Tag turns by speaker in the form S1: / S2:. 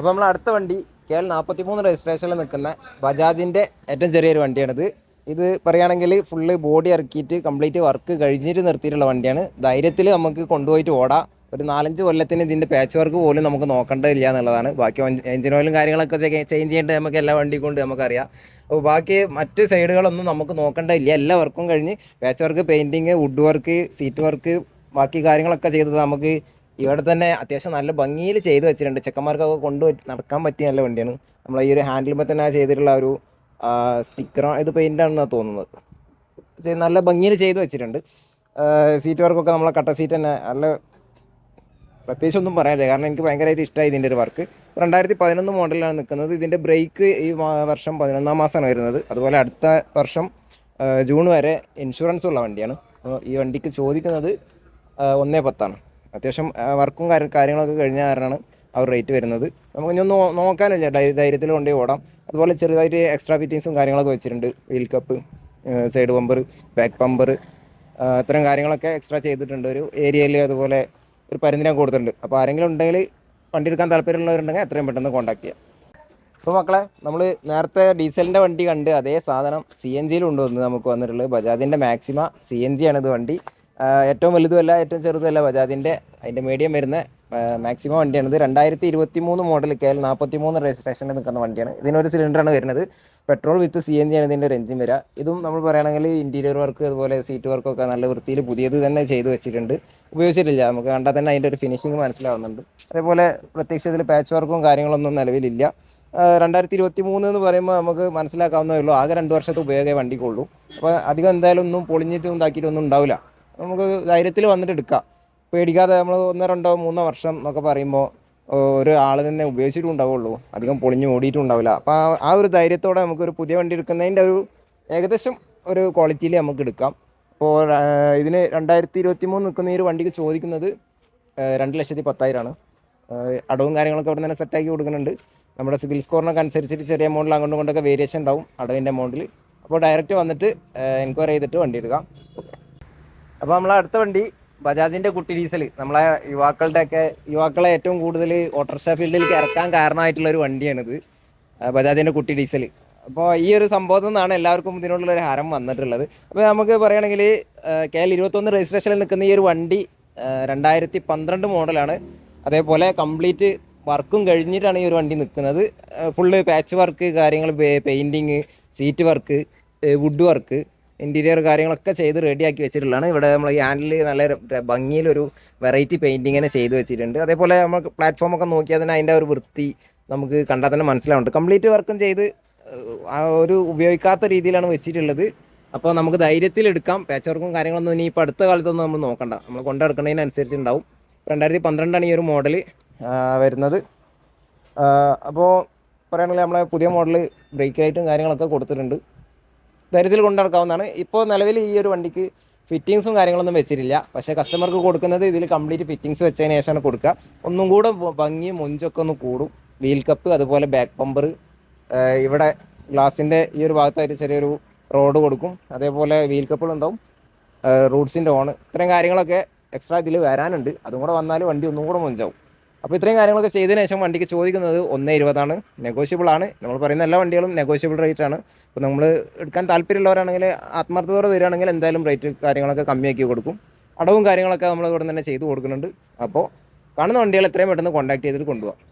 S1: അപ്പോൾ നമ്മൾ അടുത്ത വണ്ടി കെ എൽ നാൽപ്പത്തി മൂന്ന് രജിസ്ട്രേഷനിൽ നിൽക്കുന്ന ബജാജിന്റെ ഏറ്റവും ചെറിയൊരു വണ്ടിയാണിത്. ഇത് പറയുകയാണെങ്കിൽ ഫുള്ള് ബോഡി ഇറക്കിയിട്ട് കംപ്ലീറ്റ് വർക്ക് കഴിഞ്ഞിട്ട് നിർത്തിയിട്ടുള്ള വണ്ടിയാണ്. ധൈര്യത്തിൽ നമുക്ക് കൊണ്ടുപോയിട്ട് ഓടാം. ഒരു നാലഞ്ച് കൊല്ലത്തിന് ഇതിന്റെ പാച്ച് വർക്ക് പോലും നമുക്ക് നോക്കേണ്ടതില്ല എന്നുള്ളതാണ്. ബാക്കി എഞ്ചിൻ ഓയിലും കാര്യങ്ങളൊക്കെ ചേഞ്ച് ചെയ്യേണ്ടത് നമുക്ക് എല്ലാ വണ്ടി കൊണ്ട് നമുക്കറിയാം. അപ്പോൾ ബാക്കി മറ്റ് സൈഡുകളൊന്നും നമുക്ക് നോക്കേണ്ടതില്ല. എല്ലാ വർക്കും കഴിഞ്ഞ് patch work painting wood work seat work ബാക്കി കാര്യങ്ങളൊക്കെ ചെയ്തത് നമുക്ക് ഇവിടെ തന്നെ അത്യാവശ്യം നല്ല ഭംഗിയിൽ ചെയ്ത് വെച്ചിട്ടുണ്ട്. ചെക്കന്മാർക്കൊക്കെ കൊണ്ട് നടക്കാൻ പറ്റിയ നല്ല വണ്ടിയാണ്. നമ്മൾ ഈ ഒരു ഹാൻഡിലുമ്പോൾ തന്നെ ചെയ്തിട്ടുള്ള ഒരു സ്റ്റിക്കറോ ഇത് പെയിന്റ് ആണെന്നാണ് തോന്നുന്നത്. നല്ല ഭംഗിയിൽ ചെയ്ത് വെച്ചിട്ടുണ്ട്. സീറ്റ് വർക്കൊക്കെ നമ്മളെ കട്ട സീറ്റ് തന്നെ നല്ല പ്രത്യേകിച്ച് ഒന്നും പറയാനില്ല. കാരണം എനിക്ക് ഭയങ്കരമായിട്ട് ഇഷ്ടമായി ഇതിന്റെ ഒരു വർക്ക്. രണ്ടായിരത്തി പതിനൊന്ന് മോഡലിലാണ് നിൽക്കുന്നത്. ഇതിന്റെ ബ്രേക്ക് ഈ വർഷം പതിനൊന്നാം മാസമാണ് വരുന്നത്. അതുപോലെ അടുത്ത വർഷം ജൂൺ വരെ ഇൻഷുറൻസ് ഉള്ള വണ്ടിയാണ്. ഈ വണ്ടിക്ക് ചോദിക്കുന്നത് ഒന്നേ പത്താണ്. അത്യാവശ്യം വർക്കും കാര്യ- കാര്യങ്ങളൊക്കെ കഴിഞ്ഞ കാരണമാണ് ആ ഒരു റേറ്റ് വരുന്നത്. നമുക്ക് ഇനി ഒന്ന് നോക്കാനില്ല ധൈര്യത്തിൽ കൊണ്ടുപോയി ഓടാം. അതുപോലെ ചെറുതായിട്ട് എക്സ്ട്രാ ഫിറ്റിങ്സും കാര്യങ്ങളൊക്കെ വെച്ചിട്ടുണ്ട്. Wheel cup side bumper back bumper ഇത്തരം കാര്യങ്ങളൊക്കെ എക്സ്ട്രാ ചെയ്തിട്ടുണ്ട്. ഒരു ഏരിയയിൽ അതുപോലെ ഒരു പരിന്തിനെ കൊടുത്തിട്ടുണ്ട്. അപ്പോൾ ആരെങ്കിലും ഉണ്ടെങ്കിൽ വണ്ടി എടുക്കാൻ താല്പര്യമുള്ളവരുണ്ടെങ്കിൽ എത്രയും പെട്ടെന്ന് കോൺടാക്ട് ചെയ്യാം. അപ്പോൾ മക്കളെ നമ്മൾ നേരത്തെ ഡീസലിന്റെ വണ്ടി കണ്ട് അതേ സാധനം സി എൻ ജിയിൽ കൊണ്ടുവന്ന് നമുക്ക് വന്നിട്ടുള്ളത് ബജാജിന്റെ മാക്സിമ സി എൻ ജി ആണ് ഇത് വണ്ടി. ഏറ്റവും വലുതുമല്ല ഏറ്റവും ചെറുതുമല്ല ബജാജിന്റെ അതിന്റെ മീഡിയം വരുന്ന മാക്സിമം വണ്ടിയാണ് ഇത് രണ്ടായിരത്തി ഇരുപത്തി മൂന്ന് മോഡൽ കെ എൽ നാൽപ്പത്തി മൂന്ന് രജിസ്ട്രേഷനിൽ നിൽക്കുന്ന വണ്ടിയാണ് ഇതിനൊരു സിലിണ്ടറാണ് വരുന്നത്. Petrol with C N G ആണ് ഇതിന്റെ ഒരു എഞ്ചിൻ ഇതും നമ്മൾ പറയുകയാണെങ്കിൽ ഇന്റീരിയർ വർക്ക് അതുപോലെ സീറ്റ് വർക്കൊക്കെ നല്ല വൃത്തിയിൽ പുതിയത് തന്നെ ചെയ്ത് വെച്ചിട്ടുണ്ട്. ഉപയോഗിച്ചിട്ടില്ല. നമുക്ക് കണ്ടാൽ തന്നെ അതിന്റെ ഒരു ഫിനിഷിങ് മനസ്സിലാവുന്നുണ്ട്. അതേപോലെ പ്രത്യക്ഷത്തിൽ പാച്ച് വർക്കും കാര്യങ്ങളൊന്നും നിലവിലില്ല. രണ്ടായിരത്തി ഇരുപത്തി മൂന്ന് എന്ന് പറയുമ്പോൾ നമുക്ക് മനസ്സിലാക്കാവുന്നേ ഉള്ളൂ. ആകെ രണ്ട് വർഷത്തെ ഉപയോഗമേ വണ്ടിക്കുള്ളൂ. അപ്പോൾ അധികം എന്തായാലും ഒന്നും പൊളിഞ്ഞിട്ടും ഇതാക്കിയിട്ടൊന്നും ഉണ്ടാവില്ല. നമുക്ക് ധൈര്യത്തിൽ വന്നിട്ട് എടുക്കാം. പേടിക്കാതെ നമ്മൾ ഒന്നോ രണ്ടോ മൂന്നോ വർഷം എന്നൊക്കെ പറയുമ്പോൾ ഒരു ആൾ തന്നെ ഉപയോഗിച്ചിട്ടും ഉണ്ടാവുള്ളൂ അധികം പൊളിഞ്ഞ് ഓടിയിട്ടും ഉണ്ടാവില്ല അപ്പോൾ ആ- ഒരു ധൈര്യത്തോടെ നമുക്കൊരു പുതിയ വണ്ടി എടുക്കുന്നതിന്റെ ഒരു ഏകദേശം ഒരു ക്വാളിറ്റിയിൽ നമുക്ക് എടുക്കാം. അപ്പോൾ ഇതിന് രണ്ടായിരത്തി ഇരുപത്തി മൂന്ന് നിൽക്കുന്ന ഈ ഒരു വണ്ടിക്ക് ചോദിക്കുന്നത് രണ്ട് ലക്ഷത്തി പത്തായിരമാണ് അടവും കാര്യങ്ങളൊക്കെ അവിടെ തന്നെ സെറ്റാക്കി കൊടുക്കുന്നുണ്ട്. നമ്മുടെ സിബിൽ സ്കോറിനൊക്കെ അനുസരിച്ചിട്ട് ചെറിയ എമൗണ്ടിൽ അങ്ങോട്ടും ഇങ്ങോട്ടൊക്കെ വേരിയേഷൻ ഉണ്ടാവും അടവിന്റെ എമൗണ്ടിൽ അപ്പോൾ ഡയറക്റ്റ് വന്നിട്ട് എൻക്വയറി ചെയ്തിട്ട് വണ്ടി എടുക്കാം. ഓക്കെ അപ്പോൾ നമ്മൾ അടുത്ത വണ്ടി ബജാജിന്റെ കുട്ടി ഡീസൽ നമ്മളെ യുവാക്കളുടെ ഒക്കെ യുവാക്കളെ ഏറ്റവും കൂടുതൽ ഓട്ടോറിക്ഷ ഫീൽഡിലേക്ക് ഇറക്കാൻ കാരണമായിട്ടുള്ള ഒരു വണ്ടിയാണിത്. ബജാജിന്റെ കുട്ടി ഡീസൽ അപ്പോൾ ഈ ഒരു സംഭവത്തിൽ നിന്നാണ് എല്ലാവർക്കും ഇതിനുള്ള ഒരു ഹരം വന്നിട്ടുള്ളത്. അപ്പോൾ നമുക്ക് പറയുകയാണെങ്കിൽ കെ എൽ ഇരുപത്തൊന്ന് രജിസ്ട്രേഷനിൽ നിൽക്കുന്ന ഈ ഒരു വണ്ടി രണ്ടായിരത്തി പന്ത്രണ്ട് മോഡലാണ്. അതേപോലെ കംപ്ലീറ്റ് വർക്കും കഴിഞ്ഞിട്ടാണ് ഈ ഒരു വണ്ടി നിൽക്കുന്നത്. ഫുള്ള് പാച്ച് വർക്ക് കാര്യങ്ങൾ painting seat work wood work interior കാര്യങ്ങളൊക്കെ ചെയ്ത് റെഡിയാക്കി വെച്ചിട്ടുള്ളതാണ്. ഇവിടെ നമ്മൾ ഈ ഹാൻഡിൽ നല്ല ഭംഗിയിലൊരു വെറൈറ്റി പെയിന്റിങ്ങനെ ചെയ്ത് വെച്ചിട്ടുണ്ട്. അതേപോലെ നമ്മൾ പ്ലാറ്റ്ഫോമൊക്കെ നോക്കിയാൽ തന്നെ അതിന്റെ ഒരു വൃത്തി നമുക്ക് കണ്ടാൽ തന്നെ മനസ്സിലാവുന്നുണ്ട്. കംപ്ലീറ്റ് വർക്കും ചെയ്ത് ഒരു ഉപയോഗിക്കാത്ത രീതിയിലാണ് വെച്ചിട്ടുള്ളത്. അപ്പോൾ നമുക്ക് ധൈര്യത്തിൽ എടുക്കാം. പാച്ച് വർക്കും കാര്യങ്ങളൊന്നും ഇനി ഇപ്പോൾ അടുത്ത കാലത്തൊന്നും നമ്മൾ നോക്കണ്ട. നമ്മൾ കൊണ്ടെടുക്കുന്നതിനനുസരിച്ച് ഉണ്ടാവും രണ്ടായിരത്തി പന്ത്രണ്ടാണ് ഈ ഒരു മോഡൽ വരുന്നത്. അപ്പോൾ പറയുകയാണെങ്കിൽ നമ്മളെ പുതിയ മോഡൽ ബ്രേക്ക് ലൈറ്റും കാര്യങ്ങളൊക്കെ കൊടുത്തിട്ടുണ്ട്. ധൈര്യത്തിൽ കൊണ്ടിറക്കാവുന്നതാണ് ഇപ്പോൾ നിലവിൽ ഈ ഒരു വണ്ടിക്ക് ഫിറ്റിങ്സും കാര്യങ്ങളൊന്നും വെച്ചിട്ടില്ല. പക്ഷേ കസ്റ്റമർക്ക് കൊടുക്കുന്നത് ഇതിൽ കംപ്ലീറ്റ് ഫിറ്റിങ്സ് വെച്ചതിന് ശേഷമാണ് കൊടുക്കുക. ഒന്നും കൂടെ ഭംഗിയും മുഞ്ചൊക്കെ ഒന്ന് കൂടും. വീൽ കപ്പ് അതുപോലെ ബാക്ക് പമ്പർ ഇവിടെ ഗ്ലാസിന്റെ ഈ ഒരു ഭാഗത്തായിട്ട് ചെറിയൊരു റോഡ് കൊടുക്കും. അതേപോലെ വീൽ കപ്പുകളുണ്ടാവും റൂട്ട്സിന്റെ ഓൺ ഇത്രയും കാര്യങ്ങളൊക്കെ എക്സ്ട്രാ ഇതിൽ വരാനുണ്ട്. അതും കൂടെ വന്നാൽ വണ്ടി ഒന്നും കൂടെ മൊഞ്ചാവും. അപ്പോൾ ഇത്രയും കാര്യങ്ങളൊക്കെ ചെയ്തതിന് ശേഷം വണ്ടിക്ക് ചോദിക്കുന്നത് ഒന്ന് ഇരുപതാണ്. നെഗോഷ്യബിൾ ആണ്. നമ്മൾ പറയുന്ന എല്ലാ വണ്ടികളും നെഗോഷ്യബിൾ റേറ്റ് ആണ്. അപ്പോൾ നമ്മൾ എടുക്കാൻ താല്പര്യമുള്ളവരാണെങ്കിൽ ആത്മാർത്ഥതയോടെ വരികയാണെങ്കിൽ എന്തായാലും റേറ്റ് കാര്യങ്ങളൊക്കെ കമ്മിയാക്കി കൊടുക്കും. അടവും കാര്യങ്ങളൊക്കെ നമ്മൾ ഇവിടെ തന്നെ ചെയ്തു കൊടുക്കുന്നുണ്ട്. അപ്പോൾ കാണുന്ന വണ്ടികൾ എത്രയും പെട്ടെന്ന് കോൺടാക്ട് ചെയ്തിട്ട് കൊണ്ടുപോകാം